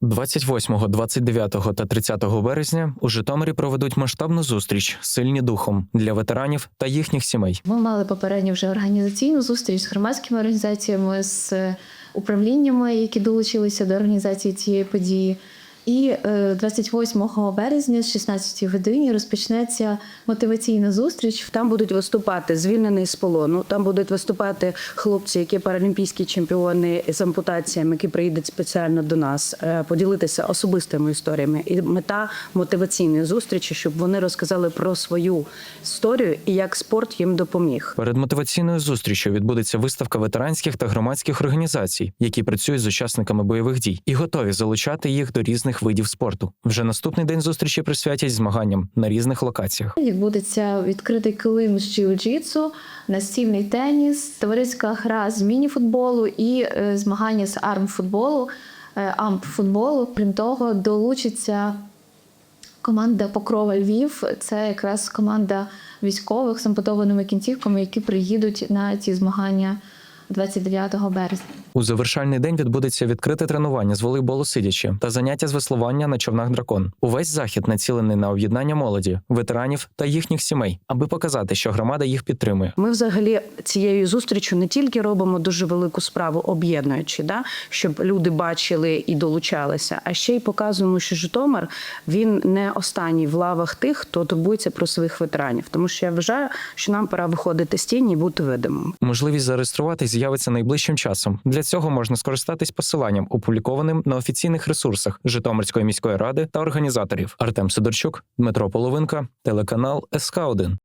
28, 29 та 30 березня у Житомирі проведуть масштабну зустріч Сильні духом для ветеранів та їхніх сімей. Ми мали попередню вже організаційну зустріч з громадськими організаціями, з управліннями, які долучилися до організації цієї події. І е, 28 березня з 16 годині розпочнеться мотиваційна зустріч. Там будуть виступати звільнений з полону. Там будуть виступати хлопці, які паралімпійські чемпіони з ампутаціями, які приїдуть спеціально до нас, е, поділитися особистими історіями. І мета мотиваційної зустрічі, щоб вони розказали про свою історію і як спорт їм допоміг. Перед мотиваційною зустрічю відбудеться виставка ветеранських та громадських організацій, які працюють з учасниками бойових дій і готові залучати їх до різних видів спорту. Вже наступний день зустрічі присвятять змаганням на різних локаціях. Відбудеться відкритий килим з джиу-джитсу, настільний теніс, товариська гра з міні-футболу і е, змагання з армфутболу, е, амп-футболу. Крім того, долучиться команда Покрова Львів. Це якраз команда військових з ампутованими кінцівками, які приїдуть на ці змагання 29 березня. У завершальний день відбудеться відкрите тренування з волейболу сидячи та заняття з веслування на човнах дракон. Увесь захід націлений на об'єднання молоді, ветеранів та їхніх сімей, аби показати, що громада їх підтримує. Ми взагалі цією зустрічю не тільки робимо дуже велику справу, об'єднуючи, да, щоб люди бачили і долучалися, а ще й показуємо, що Житомир він не останній в лавах тих, хто турбується про своїх ветеранів. Тому що я вважаю, що нам пора виходити з тіні і бути видимим. Можливість зареєструватись з'явиться найближчим часом. Для цього можна скористатись посиланням, опублікованим на офіційних ресурсах Житомирської міської ради та організаторів. Артем Сидорчук, Дмитро Половинка, телеканал СК 1